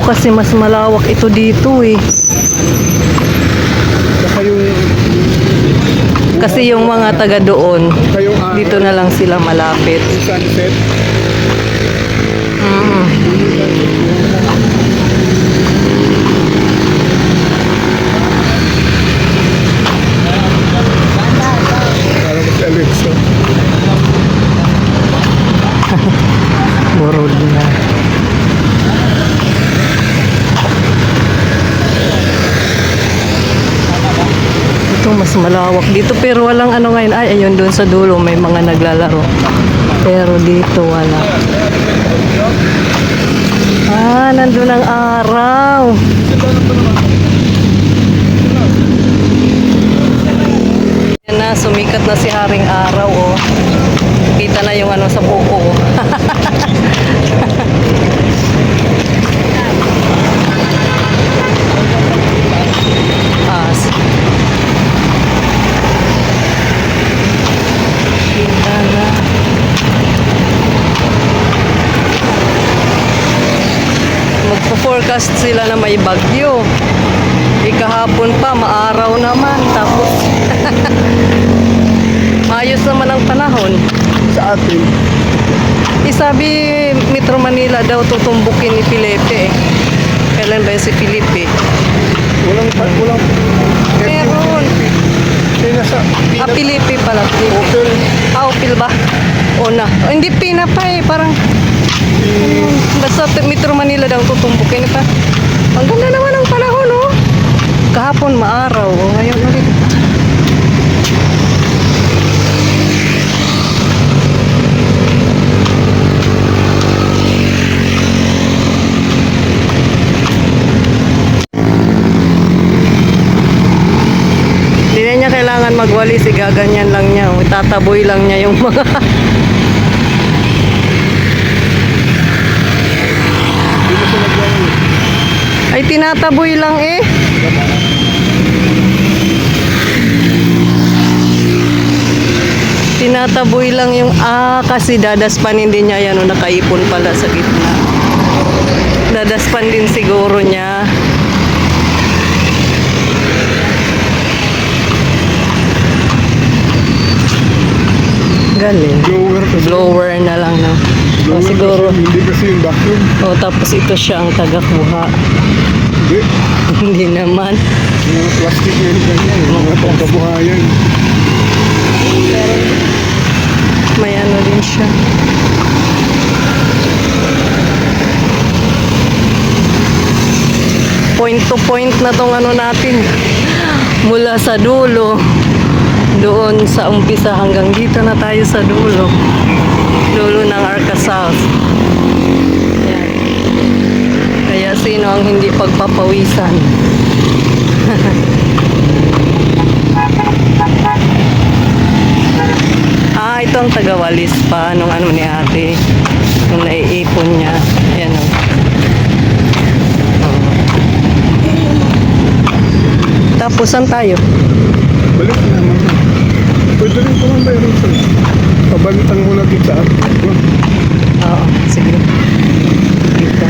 oo, kasi mas malawak ito dito eh. Saka yung Kasi yung mga taga doon, kayong araw, dito na lang sila malapit. yung sunset. Mm. Alexa. Burod na. Ito mas malawak dito pero walang ano ngayon. Ay, ayun doon sa dulo may mga naglalaro. Pero dito wala. Ah, nandun ang araw. Yan na, sumikat na si Haring Araw, oh. Kita na yung ano sa puko, oh. As. Kita na. Magpo-forecast sila na may bagyo. Ikahapon pa, maaraw naman. Tapos, maayos naman ang panahon. Sa atin, Isabi Metro Manila daw tutumbukin ni Felipe. eh. Kailan ba si Felipe? walang, walang, Meron. eh, nasa, Ah, Felipe pala. Opel, Ah, Opel ba? O na. Oh, hindi Pina pa eh. Parang, basta Metro Manila daw tutumbukin pa. Ang ganda naman ang panahon, oh. Kahapon maaraw. Oh, ngayon ulit. Hindi niya kailangan magwalis, igaganyan lang niya. O, tataboy lang niya yung mga... Ay, tinataboy lang eh. Tinataboy lang yung ah kasi dadaspanin din niya yan o nakaipon pala sa gitna. Dadaspan din siguro niya. Galing. Blower. Blower na lang no. O, Blower siguro. kasi, hindi kasi yung vacuum. O tapos ito siya ang tagakuha. Hindi. Hindi naman. Yung mga plastic na yung ganyan. Yung mga pangkabuhayan. May ano din siya. Point to point na tong ano natin. Mula sa dulo. Doon sa umpisa hanggang dito na tayo sa dulo. Dulo ng Arca South. Yan. Kaya sino ang hindi pagpapawisan? Ah, ito ang tagawalis pa nung ano ni ate. Nung naiipon niya. Ayan o. Tapos, saan tayo? Balik na. Pwede rin naman ba yun sir? Pabalitang mo na kita. Oo, sige. Dito.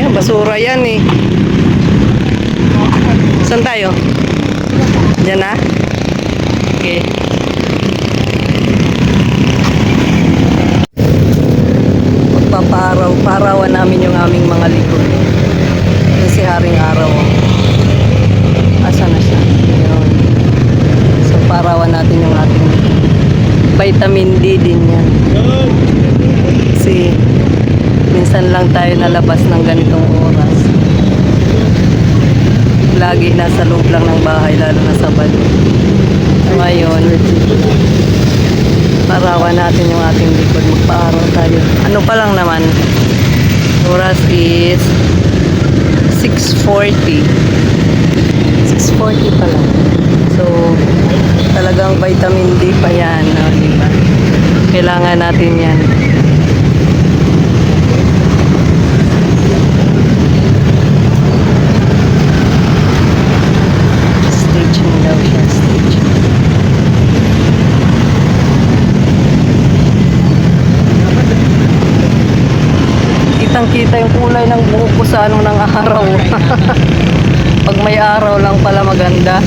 Ayan, basura yan eh. Saan tayo? Diyan na? Okay. Magpaparaw, parawan namin yung aming mga likod. Yung si Haring Araw. oh. Paarawan natin yung ating vitamin D din yan. Kasi minsan lang tayo nalabas ng ganitong oras. Lagi nasa loob lang ng bahay, lalo na sa balo. So ngayon, parawan natin yung ating likod. Magpaaraw tayo. Ano pa lang naman, oras is 6.40. 6.40 pa lang. So, talagang vitamin D pa yan. No? Diba? Kailangan natin yan. Stitching. Kitang-kita yung kulay ng buhok ko sa ano ng araw. Pag may araw lang pala maganda.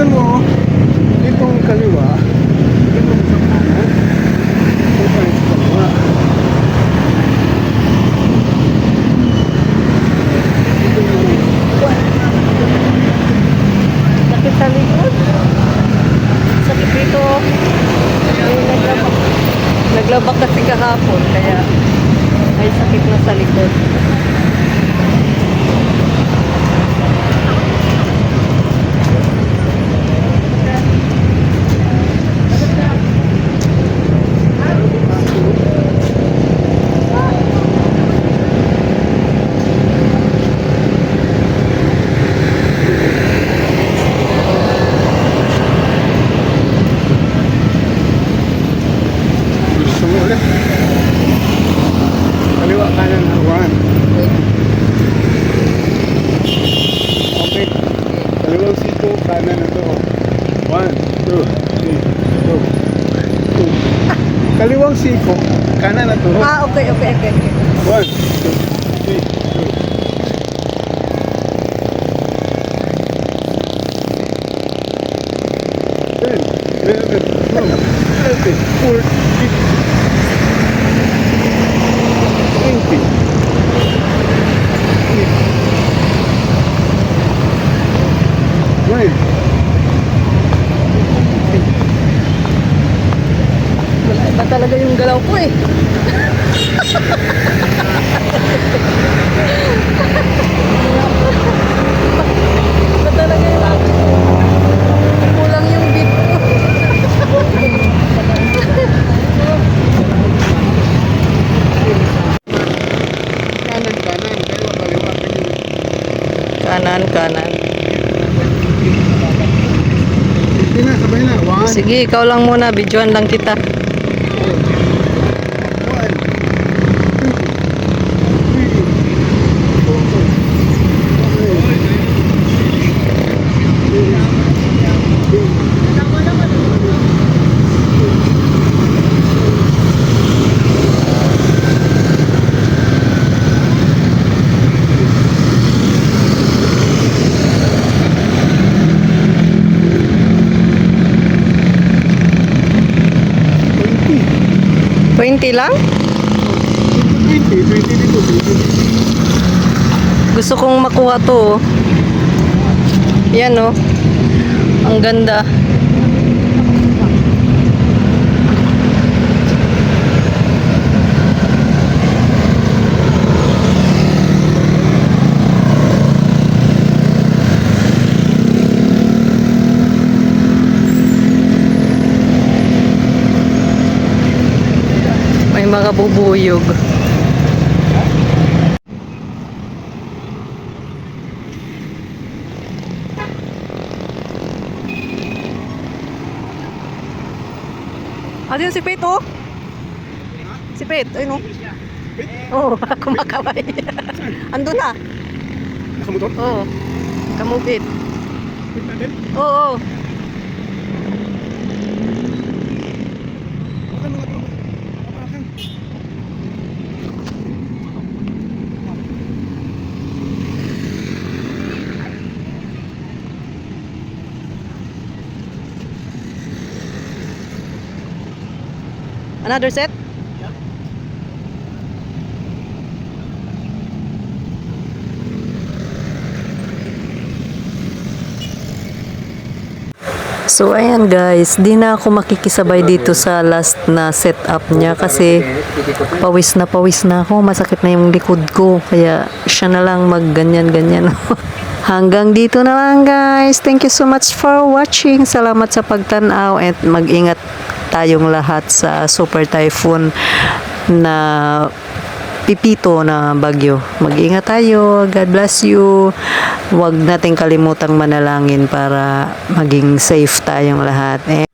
Ganun mo, itong kaliwa, ganun sa kanan, ito pa rin sa kaliwa. Sakit sa likod. Sakit dito. Ayun, naglabak. Naglabak kasi kahapon, kaya ay sakit na sa likod. gusto mo ulit. Kaliwa kanan na one. Okay. Kaliwang siko, kanan na to. One, two, three, go. Two. Kaliwang siko, kanan na to. Ah, okay, okay, okay. One, two, three, go. Ten, eleven, twelve, thirteen, fourteen, fifteen, Iba talaga yung langit ko. Kulang yung beat ko. Kanan, kanan. Kaliwa, kaliwa. Kanan, kanan. Sige, ikaw lang muna. Videoan lang kita. 20 lang? Twenty, twenty dito, twenty. Gusto kong makuha to. oh. Yan oh. Ang ganda. May mga bubuyog. Ano si Pete, oh? Si Pete, ayun, oh. Oo, oh, kumakaway. Ando na. Nakamotor? Oo. Oh, kamupit. Wait natin. Oo, oh, Another set? So ayan guys, di na ako makikisabay dito sa last na setup niya kasi pawis na pawis na ako, masakit na yung likod ko kaya siya na lang mag ganyan ganyan. Hanggang dito na lang guys. Thank you so much for watching. Salamat sa pagtanaw at mag-ingat tayong lahat sa super typhoon na pipito na bagyo. Mag-ingat tayo. God bless you. Huwag nating kalimutang manalangin para maging safe tayong lahat. And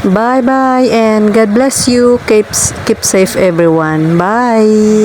bye bye and God bless you. Keep keep safe everyone. Bye.